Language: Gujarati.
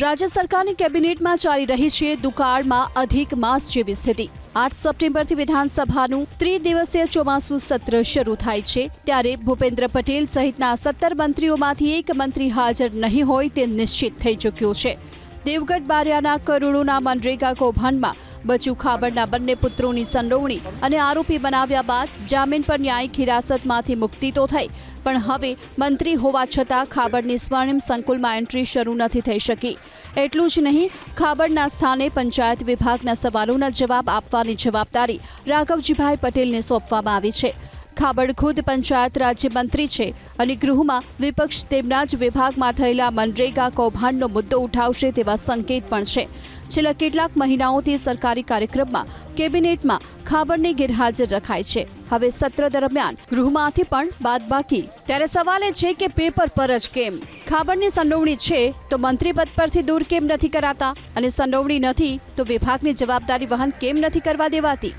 રાજ્ય સરકારની કેબિનેટમાં ચાલી રહી છે દુકાળમાં અધિક માસ જેવી સ્થિતિ. આઠ સપ્ટેમ્બરથી વિધાનસભાનું ત્રિદિવસીય ચોમાસું સત્ર શરૂ થાય છે. ત્યારે ભૂપેન્દ્ર પટેલ સહિતના સત્તર મંત્રીઓમાંથી એક મંત્રી હાજર નહીં હોય તે નિશ્ચિત થઈ ચૂક્યું છે. દેવગઢ બારિયાના કરોડોના મનરેગા કૌભાંડમાં બચુ ખાબડના બંને પુત્રોની સંડોવણી અને આરોપી બનાવ્યા બાદ જામીન પર ન્યાયિક હિરાસતમાંથી મુક્તિ તો થઈ, પણ હવે મંત્રી હોવા છતાં ખાબડની સ્વર્ણિમ સંકુલમાં એન્ટ્રી શરૂ નથી થઈ શકી. એટલું જ નહીં, ખાબડના સ્થાને પંચાયત વિભાગના સવાલોના જવાબ આપવાની જવાબદારી રાઘવજીભાઈ પટેલને સોંપવામાં આવી છે. ખાબડ ખુદ પંચાયત રાજ્યમંત્રી છે અને ગૃહમાં વિપક્ષ તેમના જ વિભાગમાં થયેલા મનરેગા કૌભાંડનો મુદ્દો ઉઠાવશે તેવા સંકેત પણ છે. છેલ્લા કેટલાક મહિનાઓથી સરકારી કાર્યક્રમમાં કેબિનેટમાં ખાબડની ગેરહાજર રખાય છે. હવે સત્ર દરમિયાન ગૃહમાંથી પણ બાદબાકી ત્યારે સવાલ એ છે કે પેપર પર જ કેમ? ખાબડની સંડોવણી છે તો મંત્રી પદ પરથી દૂર કેમ નથી કરાતા? અને સંડોવણી નથી તો વિભાગની જવાબદારી વહન કેમ નથી કરવા દેવાતી?